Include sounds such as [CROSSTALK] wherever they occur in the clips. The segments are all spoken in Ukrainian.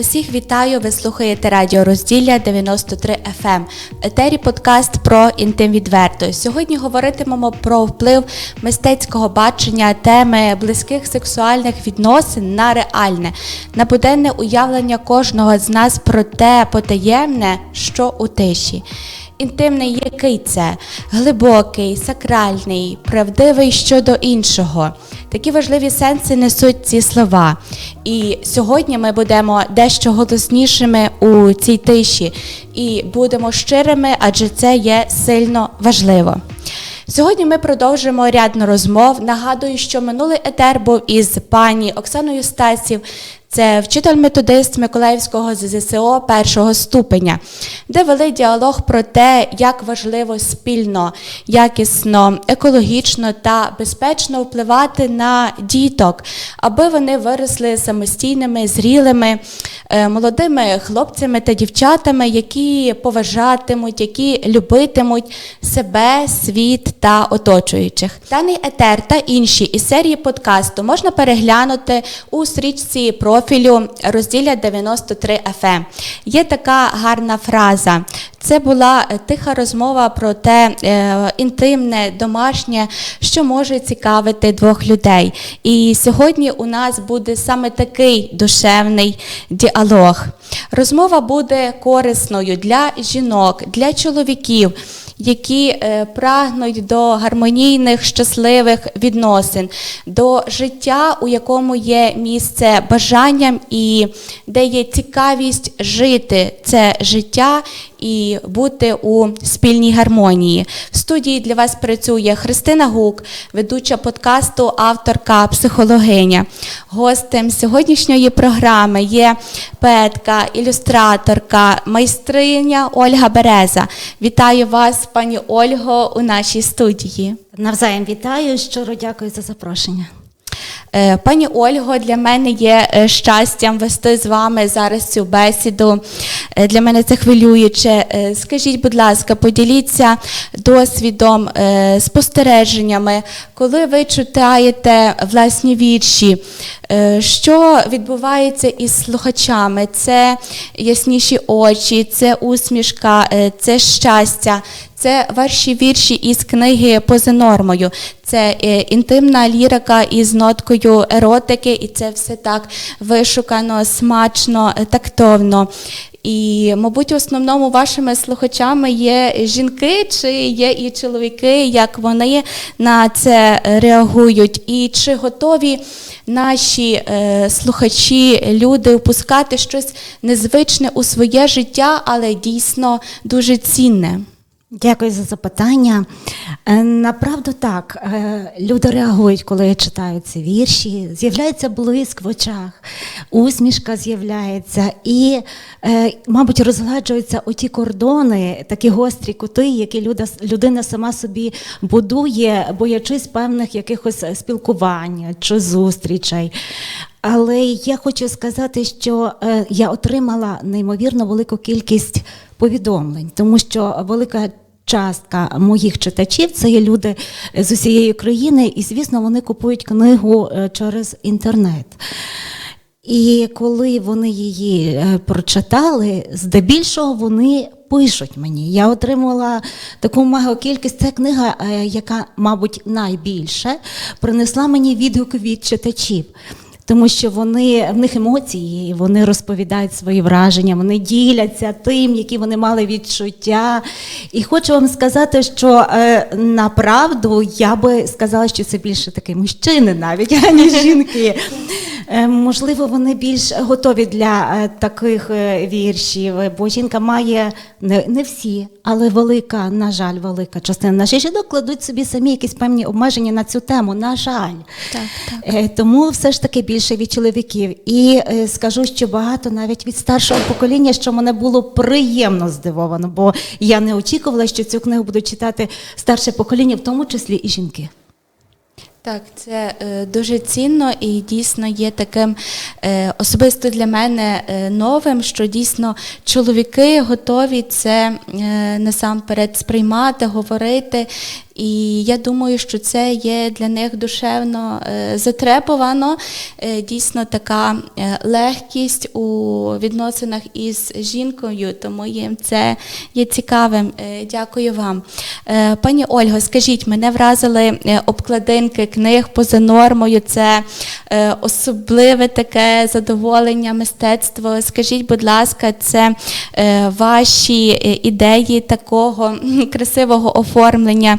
Усіх вітаю. Ви слухаєте радіо Розділля 93 FM. В етері подкаст про інтим відверто. Сьогодні говоритимемо про вплив мистецького бачення теми близьких сексуальних відносин на реальне, на буденне уявлення кожного з нас про те потаємне, що у тиші. Інтимний який це глибокий, сакральний, правдивий щодо іншого. Такі важливі сенси несуть ці слова. І сьогодні ми будемо дещо голоснішими у цій тиші і будемо щирими, адже це є сильно важливо. Сьогодні ми продовжимо рядно розмов. Нагадую, що минулий етер був із пані Оксаною Стасів. Це вчитель-методист Миколаївського ЗЗСО першого ступеня, де вели діалог про те, як важливо спільно, якісно, екологічно та безпечно впливати на діток, аби вони виросли самостійними, зрілими, е, молодими хлопцями та дівчатами, які поважатимуть, які любитимуть себе, світ та оточуючих. Даний етер та інші із серії подкасту можна переглянути у стрічці профілю розділля 93 FM. Є така гарна фраза. Це була е, тиха розмова про те е, інтимне, домашнє, що може цікавити двох людей. І сьогодні у нас буде саме такий душевний діалог. Розмова буде корисною для жінок, для чоловіків які е, прагнуть до гармонійних, щасливих відносин, до життя, у якому є місце бажанням і де є цікавість жити це життя і бути у спільній гармонії. В студії для вас працює Христина Гук, ведуча подкасту, авторка, психологиня. Гостем сьогоднішньої програми є поетка, ілюстраторка, майстриня Ольга Береза. Вітаю вас, пані Ольго, у нашій студії. Навзаєм вітаю, щиро дякую за запрошення. Е, Пані Ольго, для мене є е, щастям вести з вами зараз цю бесіду. Е, Для мене це хвилююче. Скажіть, будь ласка, поділіться досвідом, спостереженнями, коли ви читаєте власні вірші, що відбувається із слухачами? Це ясніші очі, це усмішка, це щастя. Це ваші вірші із книги поза нормою. Це е, інтимна лірика із ноткою еротики, і це все так вишукано, смачно, е, тактовно. І, мабуть, в основному вашими слухачами є жінки, чи є і чоловіки, як вони на це реагують, і чи готові наші е, слухачі, люди впускати щось незвичне у своє життя, але дійсно дуже цінне. Дякую за запитання. Е, Направду так, е, люди реагують, коли я читаю ці вірші. З'являється блиск в очах, усмішка з'являється, і, е, мабуть, розгладжуються оті кордони, такі гострі кути, які людина сама собі будує, боячись певних якихось спілкувань чи зустрічей. Але я хочу сказати, що е, я отримала неймовірно велику кількість повідомлень, тому що велика частка моїх читачів це є люди з усієї країни, і звісно, вони купують книгу е, через інтернет. І коли вони її е, прочитали, здебільшого вони пишуть мені. Я отримала таку мегу кількість. Це книга, е, яка, мабуть, найбільше принесла мені відгук від читачів. Тому що вони в них емоції, вони розповідають свої враження, вони діляться тим, які вони мали відчуття. І хочу вам сказати, що е, направду я би сказала, що це більше такий мужчини навіть, [LAUGHS] аніж жінки. Е, можливо, вони більш готові для е, таких е, віршів, бо жінка має не, не всі, але велика, на жаль, велика частина наших жінок кладуть собі самі якісь певні обмеження на цю тему. На жаль, Так, так. Тому все ж таки більше від чоловіків. І скажу, що багато навіть від старшого покоління, що мене було приємно здивовано, бо я не очікувала, що цю книгу будуть читати старше покоління, в тому числі і жінки. Так, це е, дуже цінно і дійсно є таким е, особисто для мене е, новим, що дійсно чоловіки готові це насамперед сприймати, говорити І я думаю, що це є для них душевно е, затребувано. Е, Дійсно, така е, легкість у відносинах із жінкою, тому їм це є цікавим. Дякую вам. Пані Ольго, скажіть, мене вразили обкладинки книг поза нормою. Це особливе таке задоволення, мистецтво. Скажіть, будь ласка, це ваші ідеї такого красивого оформлення.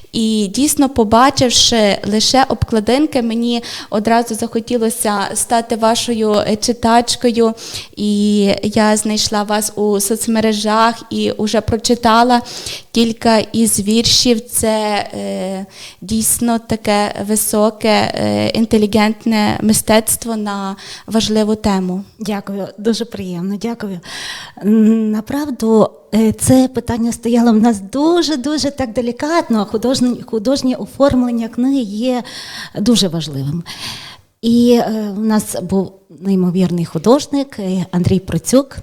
І дійсно, побачивши лише обкладинки, мені одразу захотілося стати вашою е, читачкою. І я знайшла вас у соцмережах і вже прочитала кілька із віршів. Це е, дійсно таке високе, е, інтелігентне мистецтво на важливу тему. Дякую, дуже приємно, дякую. Направду, е, це питання стояло в нас дуже-дуже так делікатно. Художнє, художнє оформлення книги є дуже важливим. І е, у нас був неймовірний художник е, Андрій Процюк.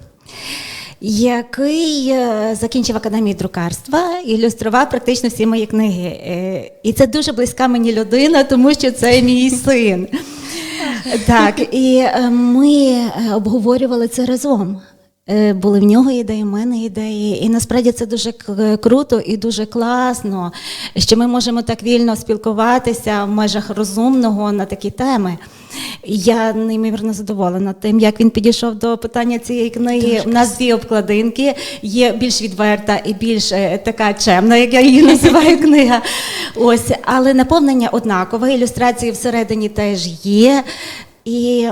Який е, закінчив академію друкарства і ілюстрував практично всі мої книги. Е, І це дуже близька мені людина, тому що це мій син. [LAUGHS] Так, і ми обговорювали це разом. Е, Були в нього ідеї, в мене ідеї. І насправді це дуже круто і дуже класно, що ми можемо так вільно спілкуватися в межах розумного на такі теми. Я неймовірно задоволена тим, як він підійшов до питання цієї книги. У нас дві обкладинки є більш відверта і більш е, така чемна, як я її називаю [LAUGHS] книга. Ось, але наповнення однакове, ілюстрації всередині теж є. І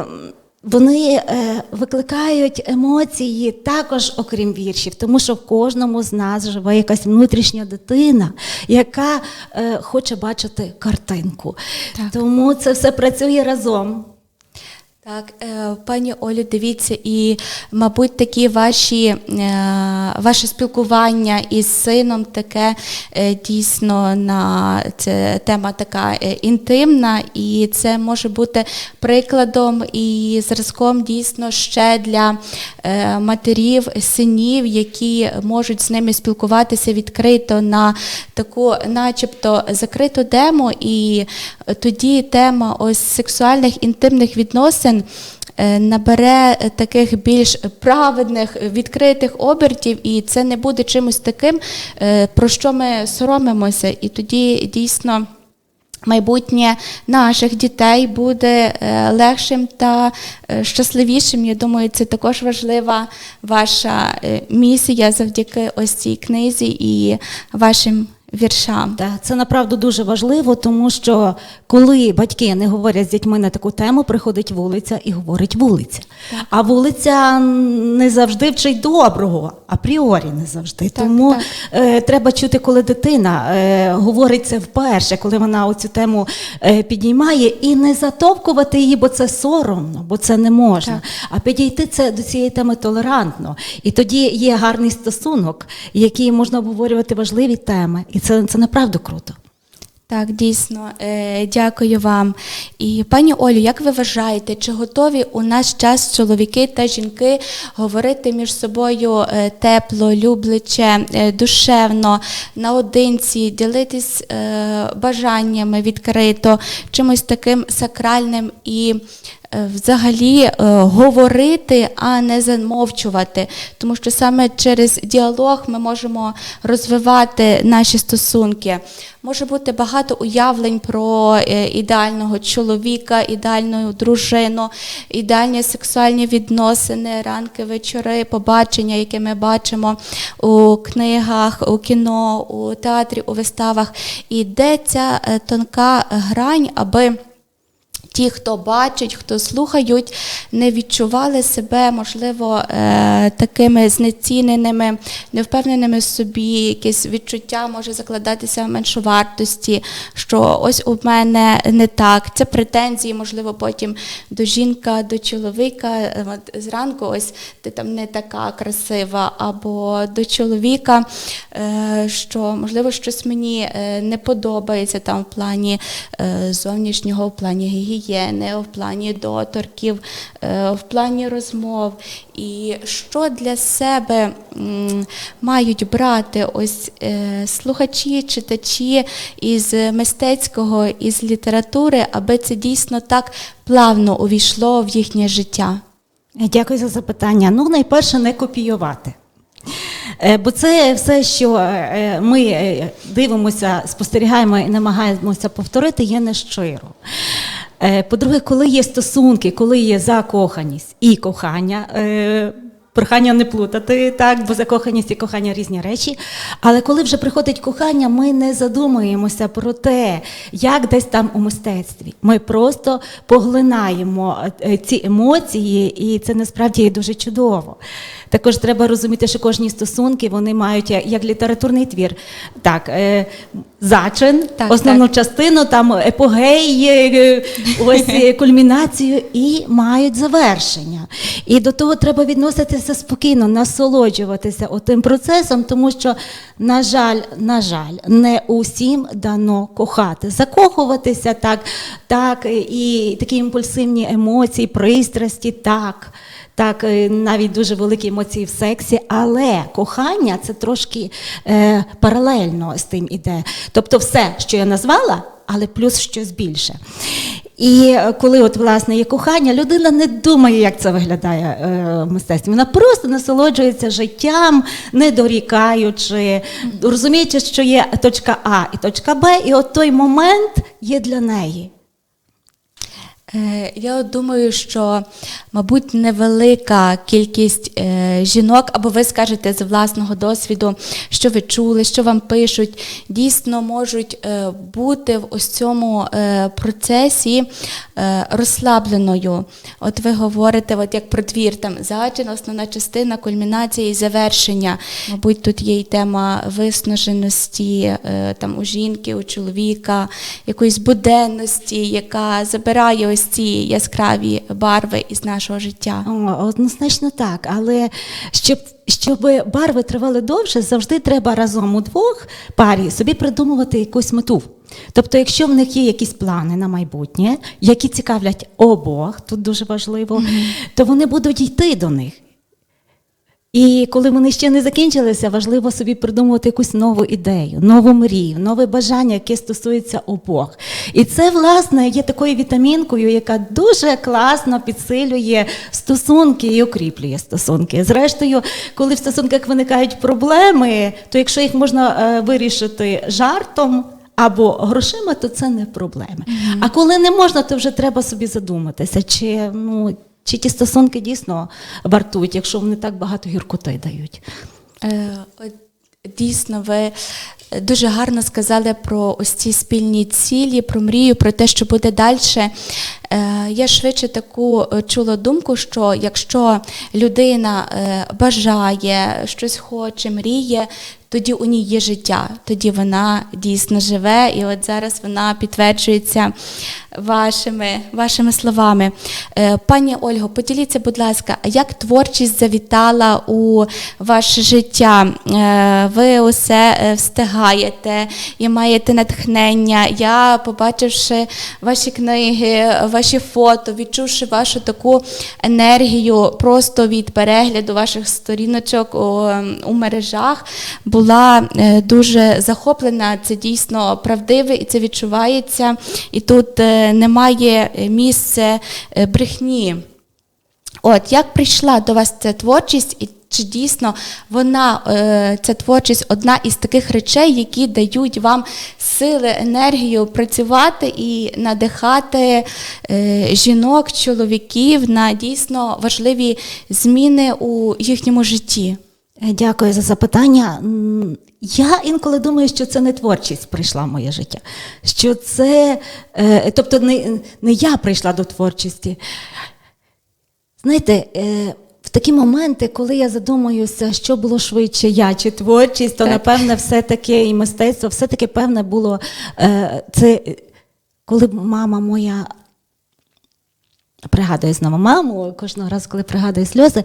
вони е, викликають емоції також, окрім віршів, тому що в кожному з нас живе якась внутрішня дитина, яка е, хоче бачити картинку. Так. Тому це все працює разом. Так, е, пані Олю, дивіться, і, мабуть, такі ваші, е, ваше спілкування із сином таке е, дійсно на це тема така інтимна, і це може бути прикладом і зразком дійсно ще для матерів, синів, які можуть з ними спілкуватися відкрито на таку, начебто, закриту тему, і тоді тема ось сексуальних інтимних відносин е, набере е, таких більш праведних, е, відкритих обертів, і це не буде чимось таким, про що ми соромимося. І тоді дійсно. Майбутнє наших дітей буде легшим та щасливішим. Я думаю, це також важлива ваша місія завдяки ось цій книзі і вашим віршам. Так, це направду дуже важливо, тому що коли батьки не говорять з дітьми на таку тему, приходить вулиця і говорить вулиця. А вулиця не завжди вчить доброго, апріорі не завжди. Так, тому так. Е, треба чути, коли дитина е, говорить це вперше, коли вона оцю тему е, підіймає, і не затовкувати її, бо це соромно, бо це не можна. А підійти це до цієї теми толерантно. І тоді є гарний стосунок, який можна обговорювати важливі теми. І це, це направду круто. Так, дійсно, е, дякую вам. І пані Олю, як ви вважаєте, чи готові у наш час чоловіки та жінки говорити між собою е, тепло, любляче, е, душевно, наодинці, ділитись бажаннями відкрито, чимось таким сакральним і взагалі е, говорити, а не замовчувати, тому що саме через діалог ми можемо розвивати наші стосунки. Може бути багато уявлень про е, ідеального чоловіка, ідеальну дружину, ідеальні сексуальні відносини, ранки, вечори, побачення, які ми бачимо у книгах, у кіно, у театрі, у виставах. І де ця е, тонка грань, аби ті, хто бачить, хто слухають, не відчували себе, можливо, е, такими знеціненими, невпевненими в собі, якесь відчуття може закладатися в меншовартості, що ось у мене не так. Це претензії, можливо, потім до жінка, до чоловіка. Е, От зранку ось ти там не така красива, або до чоловіка, е, що можливо щось мені не подобається там в плані зовнішнього, в плані гігієни гігієни, в плані доторків, е, в плані розмов. І що для себе мають брати ось е, слухачі, читачі із мистецького, із літератури, аби це дійсно так плавно увійшло в їхнє життя? Дякую за запитання. Ну, найперше, не копіювати. Е, Бо це все, що ми дивимося, спостерігаємо і намагаємося повторити, є нещиро. Е, По-друге, коли є стосунки, коли є закоханість і кохання. е, Прохання не плутати, так, бо закоханість і кохання різні речі. Але коли вже приходить кохання, ми не задумуємося про те, як десь там у мистецтві. Ми просто поглинаємо е, ці емоції, і це насправді дуже чудово. Також треба розуміти, що кожні стосунки вони мають як, як літературний твір. Так, е, зачин, Так, основну так. частину, там епогей, е, ось е, [LAUGHS] кульмінацію і мають завершення. І до того треба відноситися спокійно, насолоджуватися тим процесом, тому що, на жаль, на жаль, не усім дано кохати. Закохуватися так, так, і такі імпульсивні емоції, пристрасті, так. Так, е, навіть дуже великі емоції в сексі, але кохання це трошки е, паралельно з тим іде. Тобто, все, що я назвала, але плюс щось більше. І е, коли от власне є кохання, людина не думає, як це виглядає е, в мистецтві. Вона просто насолоджується життям, не дорікаючи, розуміючи, що є точка А і точка Б, і от той момент є для неї. Е, Я думаю, що, мабуть, невелика кількість е, жінок, або ви скажете з власного досвіду, що ви чули, що вам пишуть, дійсно можуть е, бути в ось цьому процесі розслабленою. От ви говорите, от як про твір, там зачин, основна частина, кульмінація і завершення. Мабуть, тут є і тема виснаженості там, у жінки, у чоловіка, якоїсь буденності, яка забирає ось ці яскраві барви із нашого життя. О, однозначно так, але щоб, щоб барви тривали довше, завжди треба разом у двох парі собі придумувати якусь мету. Тобто, якщо в них є якісь плани на майбутнє, які цікавлять обох, тут дуже важливо, то вони будуть йти до них. І коли вони ще не закінчилися, важливо собі придумувати якусь нову ідею, нову мрію, нове бажання, яке стосується обох. І це, власне, є такою вітамінкою, яка дуже класно підсилює стосунки і укріплює стосунки. Зрештою, коли в стосунках виникають проблеми, то якщо їх можна е, вирішити жартом. Або грошима, то це не проблеми. А коли не можна, то вже треба собі задуматися, чи ну чи ті стосунки дійсно вартують, якщо вони так багато гіркоти дають. Е, Дійсно, ви дуже гарно сказали про ось ці спільні цілі, про мрію, про те, що буде далі. Я швидше таку е, чула думку, що якщо людина е, бажає, щось хоче, мріє, тоді у ній є життя, тоді вона дійсно живе, і от зараз вона підтверджується вашими, вашими словами. Е, Пані Ольго, поділіться, будь ласка, як творчість завітала у ваше життя? Е, Ви усе е, встигаєте і маєте натхнення. Я, побачивши ваші книги, ваші фото, відчувши вашу таку енергію просто від перегляду ваших сторіночок у, у мережах, була е, дуже захоплена. Це дійсно правдиве і це відчувається. І тут е, немає місця е, брехні. От як прийшла до вас ця творчість, і чи дійсно вона, ця творчість, одна із таких речей, які дають вам сили, енергію працювати і надихати жінок, чоловіків на дійсно важливі зміни у їхньому житті? Е, Дякую за запитання. Я інколи думаю, що це не творчість прийшла в моє життя. Що це, е, тобто не, не я прийшла до творчості. Знаєте, е, в такі моменти, коли я задумуюся, що було швидше, я чи творчість, то Так. напевне все-таки і мистецтво, все-таки певне було це, коли мама моя пригадую знову маму, кожного разу, коли пригадую сльози,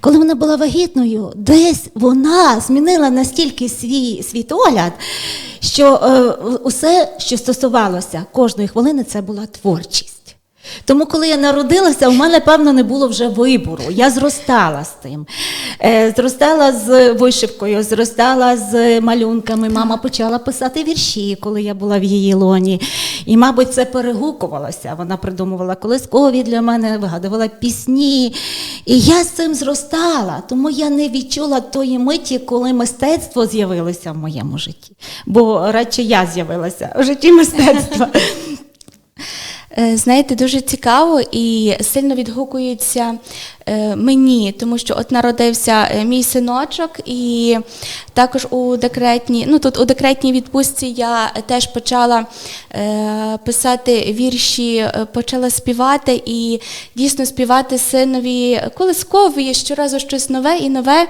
коли вона була вагітною, десь вона змінила настільки свій світогляд, що е, усе, що стосувалося кожної хвилини, це була творчість. Тому, коли я народилася, у мене, певно, не було вже вибору. Я зростала з тим. Е, зростала з вишивкою, зростала з малюнками. Мама почала писати вірші, коли я була в її лоні. І, мабуть, це перегукувалося. Вона придумувала колискові для мене, вигадувала пісні. І я з цим зростала, тому я не відчула тої миті, коли мистецтво з'явилося в моєму житті. Бо радше я з'явилася в житті мистецтва. Е, Знаєте, дуже цікаво і сильно відгукується мені, тому що от народився е, мій синочок, і також у декретній, ну тут у декретній відпустці я теж почала е, писати вірші, е, почала співати і дійсно співати синові колискові, щоразу щось нове і нове.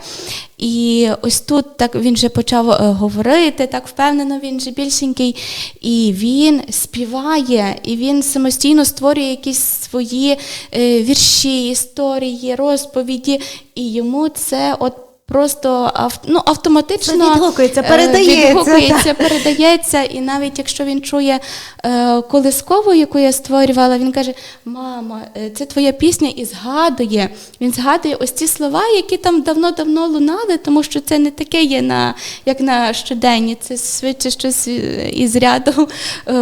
І ось тут так він вже почав е, говорити, так впевнено, він вже більшенький. І він співає, і він самостійно створює якісь свої е, вірші, історії, розповіді. І йому це от. Просто ну, автоматично Це відгукується, е, передається, відгукується, передається. І навіть якщо він чує е, колискову, яку я створювала, він каже: Мама, е, це твоя пісня, і згадує. Він згадує ось ці слова, які там давно-давно лунали, тому що це не таке є на як на щоденні. Це швидше щось із ряду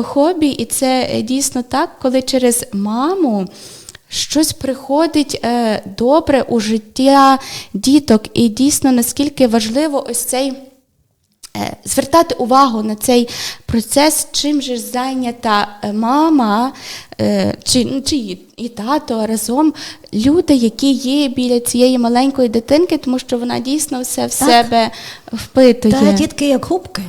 хобі. І це дійсно так, коли через маму. Щось приходить е, добре у життя діток, і дійсно наскільки важливо ось цей е, звертати увагу на цей процес, чим же зайнята е, мама е, чи, ну, чи і, і тато разом, люди, які є біля цієї маленької дитинки, тому що вона дійсно все в Так. себе впитує. Та дітки як губки.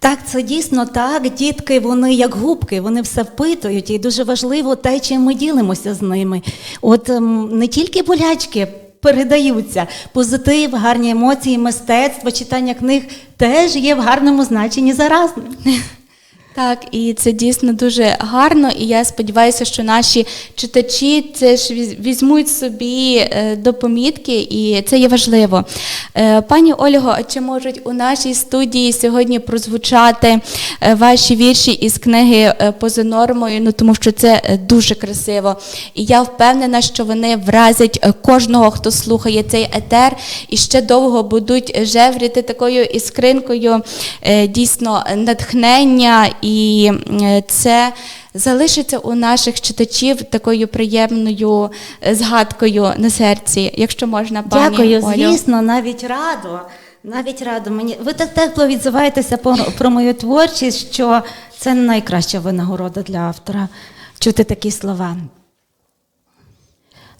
Так, це дійсно так. Дітки, вони як губки, вони все впитують, і дуже важливо те, чим ми ділимося з ними. От ем, не тільки болячки передаються, позитив, гарні емоції, мистецтво, читання книг теж є в гарному значенні заразним. Так, і це дійсно дуже гарно, і я сподіваюся, що наші читачі це ж візьмуть собі е, до помітки, і це є важливо. Е, Пані Ольго, а чи можуть у нашій студії сьогодні прозвучати е, ваші вірші із книги поза нормою? Ну тому що це дуже красиво. І я впевнена, що вони вразять кожного, хто слухає цей етер, і ще довго будуть жевріти такою іскринкою дійсно натхнення, і е, це залишиться у наших читачів такою приємною е, згадкою на серці, якщо можна, пані Дякую, Олю. звісно, навіть радо. Навіть радо мені. Ви так тепло відзиваєтеся про, про мою творчість, що це найкраща винагорода для автора чути такі слова.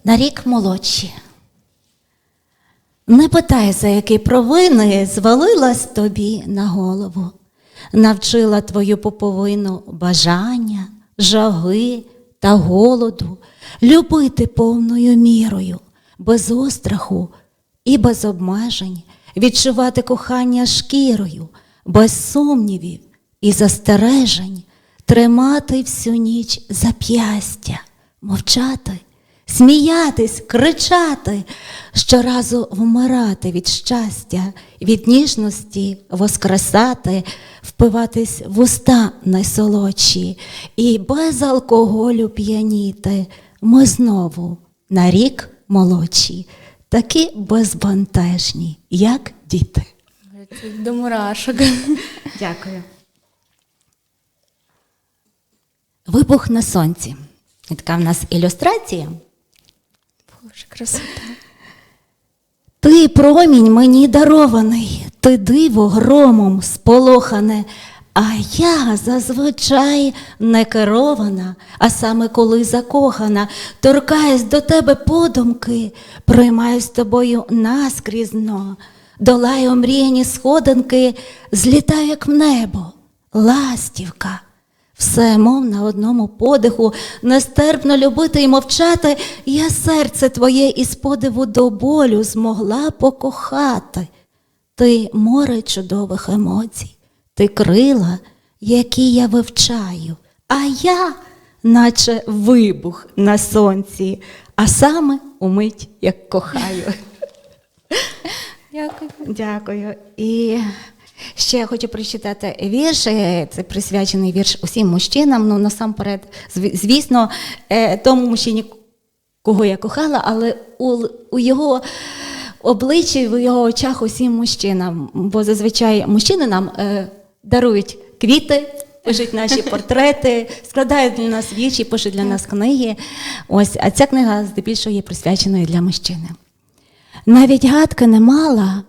На рік молодші. Не питай, за які провини звалилась тобі на голову, навчила твою поповину бажання, жаги та голоду, любити повною мірою, без остраху і без обмежень, відчувати кохання шкірою, без сумнівів і застережень, тримати всю ніч зап'ястя, мовчати сміятись, кричати, щоразу вмирати від щастя, від ніжності воскресати, впиватись в уста найсолодші і без алкоголю п'яніти. Ми знову на рік молодші, такі безбантежні, як діти. До мурашок. [LAUGHS] Дякую. Вибух на сонці. І Така в нас ілюстрація. Боже, красота. Ти промінь мені дарований, ти диво громом сполохане, а я зазвичай не керована, а саме коли закохана, торкаюсь до тебе подумки, приймаю з тобою наскрізно, долаю мріяні сходинки, злітаю, як в небо, ластівка. Все, мов на одному подиху, нестерпно любити і мовчати, я серце твоє із подиву до болю змогла покохати. Ти море чудових емоцій, ти крила, які я вивчаю, а я, наче вибух на сонці, а саме умить, як кохаю. [LAUGHS] Дякую. Дякую. І Ще я хочу прочитати вірш. е, Це присвячений вірш усім мужчинам. Ну, насамперед, звісно, е, тому мужчині, кого я кохала, але у, у його обличчі, в його очах усім мужчинам. Бо зазвичай мужчини нам е, дарують квіти. Пишуть наші [LAUGHS] портрети, складають для нас вічі, пишуть для нас книги. Ось, а ця книга здебільшого є присвяченою для мужчини. Навіть гадки не мала,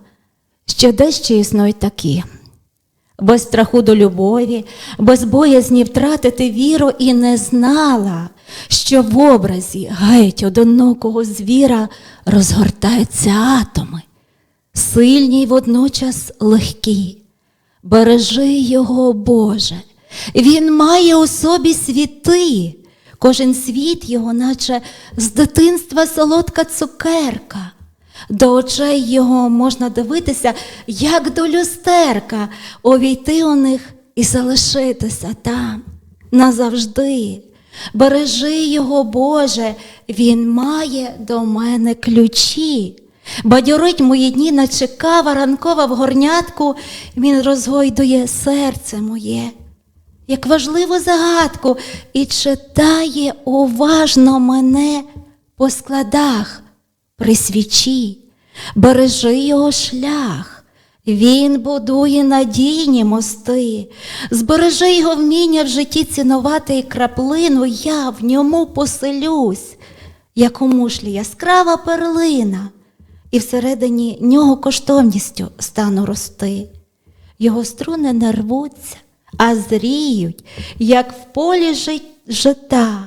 що дещо існують такі. Без страху до любові, без боязні втратити віру і не знала, що в образі геть одинокого звіра розгортаються атоми, сильні й водночас легкі. Бережи його, Боже, він має у собі світи, кожен світ його, наче з дитинства солодка цукерка. До очей його можна дивитися, як до люстерка, увійти у них і залишитися там назавжди. Бережи його, Боже, він має до мене ключі. Бадьорить мої дні, наче кава ранкова в горнятку, він розгойдує серце моє, як важливу загадку, і читає уважно мене по складах при свічі, бережи його шлях. Він будує надійні мости, збережи його вміння в житті цінувати і краплину, я в ньому поселюсь, як у мушлі яскрава перлина, і всередині нього коштовністю стану рости. Його струни не рвуться, а зріють, як в полі жи- жита.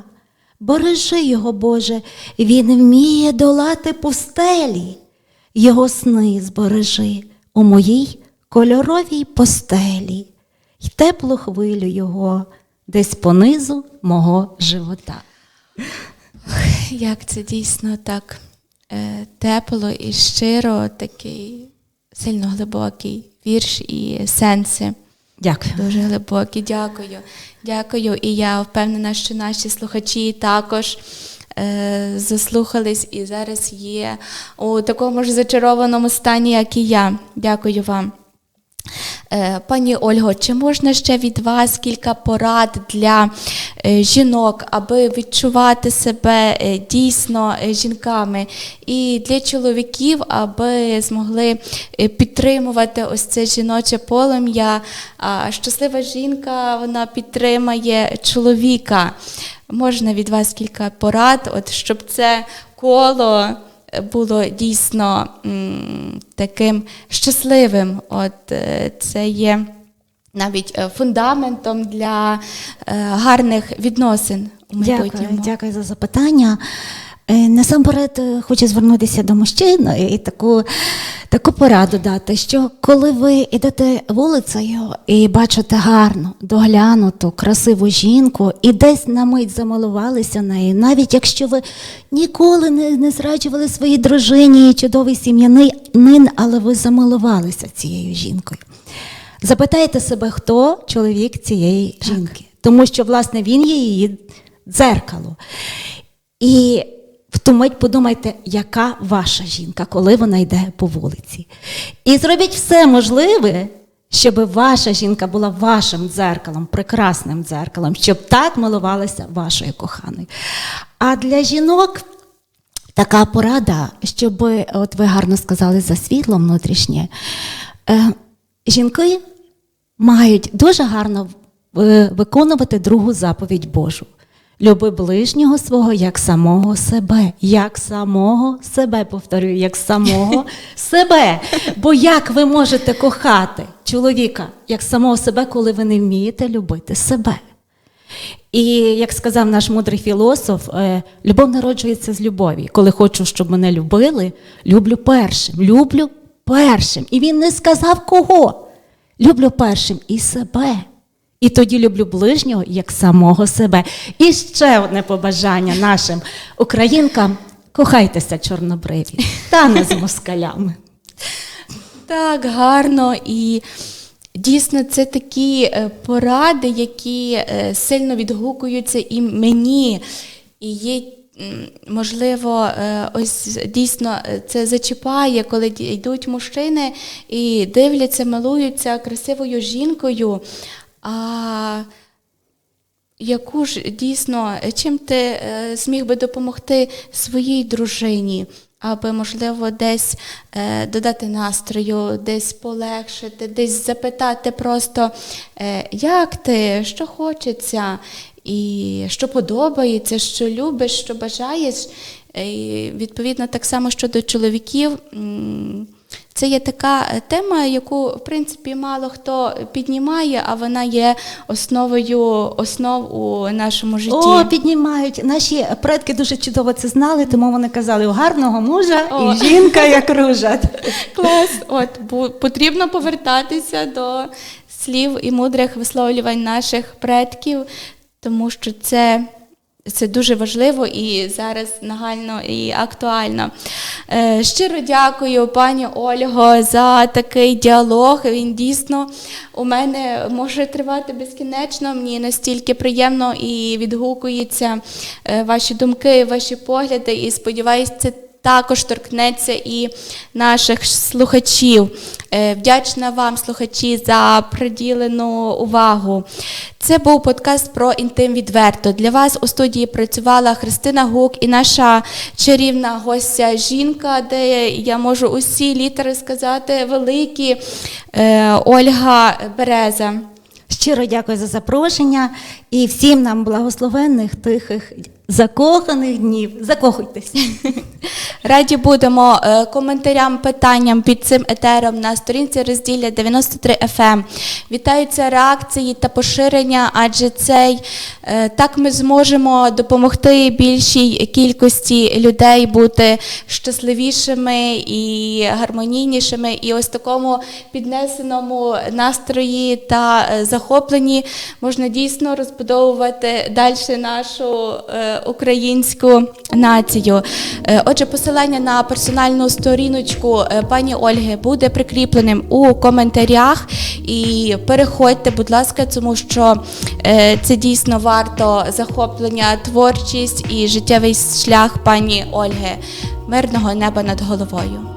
Бережи його, Боже, він вміє долати пустелі. Його сни збережи у моїй кольоровій постелі, й теплу хвилю його десь понизу мого живота. Як це дійсно так е, тепло і щиро, такий сильно глибокий вірш і сенси. Дякую. Дуже глибокі. Дякую. Дякую. І я впевнена, що наші слухачі також е, заслухались і зараз є у такому ж зачарованому стані, як і я. Дякую вам. Е, Пані Ольго, чи можна ще від вас кілька порад для е, жінок, аби відчувати себе е, дійсно жінками, і для чоловіків, аби змогли підтримувати ось це жіноче полум'я? Щаслива жінка вона підтримає чоловіка. Можна від вас кілька порад, от щоб це коло було дійсно таким щасливим. От е, це є навіть е, фундаментом для е, гарних відносин у майбутньому. Дякую, дякую за запитання. Е, Насамперед е, хочу звернутися до мужчин і таку, таку пораду дати, що коли ви йдете вулицею і бачите гарну, доглянуту, красиву жінку, і десь на мить замилувалися нею, навіть якщо ви ніколи не, не зраджували своїй дружині і чудовий сім'янин, але ви замилувалися цією жінкою. Запитайте себе, хто чоловік цієї жінки, тому що, власне, він є її дзеркало. І мить подумайте, яка ваша жінка, коли вона йде по вулиці. І зробіть все можливе, щоб ваша жінка була вашим дзеркалом, прекрасним дзеркалом, щоб так милувалася вашою коханою. А для жінок така порада, щоб, от ви гарно сказали, за світло внутрішнє. Е, жінки мають дуже гарно е, виконувати другу заповідь Божу. Люби ближнього свого як самого себе, як самого себе, повторюю, як самого [LAUGHS] себе. Бо як ви можете кохати чоловіка як самого себе, коли ви не вмієте любити себе? І як сказав наш мудрий філософ, е, любов народжується з любові. Коли хочу, щоб мене любили, люблю першим. Люблю першим. І він не сказав кого. Люблю першим і себе. І тоді люблю ближнього як самого себе. І ще одне побажання нашим українкам: кохайтеся, чорнобриві, та не з москалями. Так, гарно і дійсно це такі е, поради, які е, сильно відгукуються і мені. І є можливо, е, ось дійсно це зачіпає, коли йдуть мужчини і дивляться, милуються красивою жінкою. А яку ж дійсно, чим ти е, зміг би допомогти своїй дружині, аби, можливо, десь е, додати настрою, десь полегшити, десь запитати просто, е, як ти, що хочеться, і що подобається, що любиш, що бажаєш. І, відповідно, так само щодо чоловіків. Це є така е, тема, яку в принципі мало хто піднімає, а вона є основою основ у нашому житті. О, піднімають. Наші предки дуже чудово це знали, тому вони казали, у гарного мужа О. і жінка як ружа. [LAUGHS] Клас. От потрібно повертатися до слів і мудрих висловлювань наших предків, тому що це. Це дуже важливо і зараз нагально і актуально. Е, щиро дякую, пані Ольго, за такий діалог. Він дійсно у мене може тривати безкінечно. Мені настільки приємно і відгукуються е, ваші думки, ваші погляди. І сподіваюся, це також торкнеться і наших слухачів. Е, Вдячна вам, слухачі, за приділену увагу. Це був подкаст про інтим відверто. Для вас у студії працювала Христина Гук і наша чарівна гостя жінка, де я можу усі літери сказати великі е, Ольга Береза. Щиро дякую за запрошення і всім нам благословенних, тихих, закоханих днів. Закохуйтесь. [LAUGHS] Раді будемо е, коментарям, питанням під цим етером на сторінці розділля 93 FM. Вітаються реакції та поширення, адже цей е, так ми зможемо допомогти більшій кількості людей бути щасливішими і гармонійнішими, і ось такому піднесеному настрої та е, захопленні можна дійсно розбудовувати далі нашу українську націю. Е, Отже, посилання на персональну сторіночку е, пані Ольги буде прикріпленим у коментарях. І переходьте, будь ласка, тому що е, це дійсно варто захоплення, творчість і життєвий шлях пані Ольги. Мирного неба над головою.